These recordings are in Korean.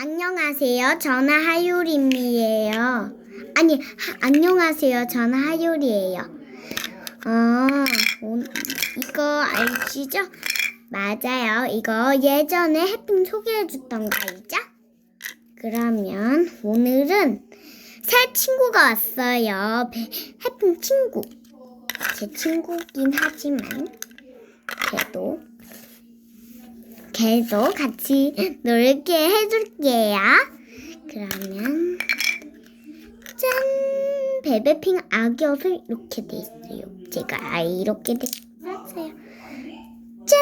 안녕하세요. 저는 하유림이에요. 아니, 하- 안녕하세요. 저는 하유리예요. 아, 오, 이거 아시죠? 맞아요. 이거 예전에 해핑 소개해줬던 거 알죠? 그러면 오늘은 새 친구가 왔어요. 배- 해핑 친구. 제 친구긴 하지만 걔도 걔도 같이 놀게 해줄게요. 그러면 짠 베베핑 악역을 이렇게 돼 있어요. 제가 아 이렇게 됐어요. 짠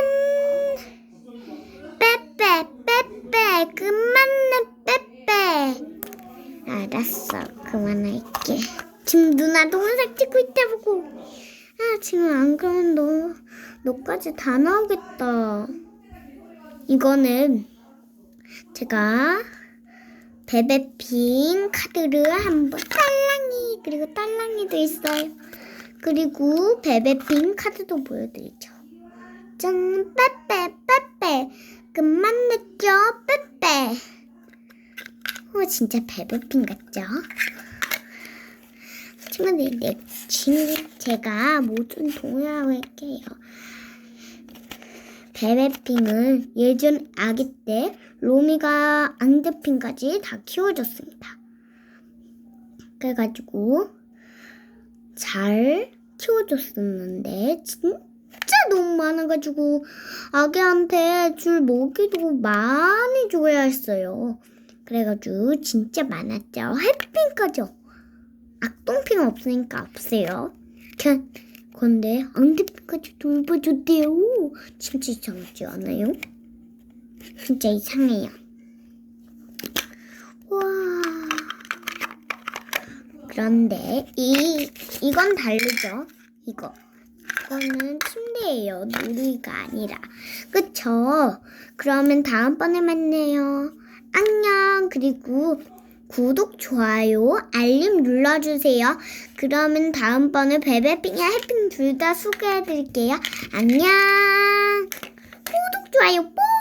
빼빼 빼빼 그만해 빼빼 알았어 그만할게. 지금 누나 동영상 찍고 있다 보고 아 지금 안 그러면 너 너까지 다 나오겠다. 이거는 제가 베베핑 카드를 한번 딸랑이 그리고 딸랑이도 있어요. 그리고 베베핑 카드도 보여드리죠. 짠 빼빼 빼빼 끝만 냈죠 빼빼. 어 진짜 베베핑 같죠? 친구들 내 친구 제가 모든 동요할게요. 베베핑은 예전 아기 때 로미가 앙드핑까지 다 키워줬습니다. 그래가지고 잘 키워줬었는데 진짜 너무 많아가지고 아기한테 줄 먹이도 많이 줘야 했어요. 그래가지고 진짜 많았죠. 해핑까지요. 악동핑 없으니까 없어요. 그- 근데 앙드핑까지 돌봐 줬대요. 진짜 이상하지 않아요? 진짜 이상해요. 와. 그런데 이 이건 다르죠? 이거. 이거는 침대예요. 누리가 아니라. 그쵸? 그러면 다음번에 만나요. 안녕. 그리고 구독, 좋아요, 알림 눌러주세요. 그러면 다음번에 베베핑이랑 해핑 둘 다 소개해드릴게요. 안녕. 구독, 좋아요, 뽀!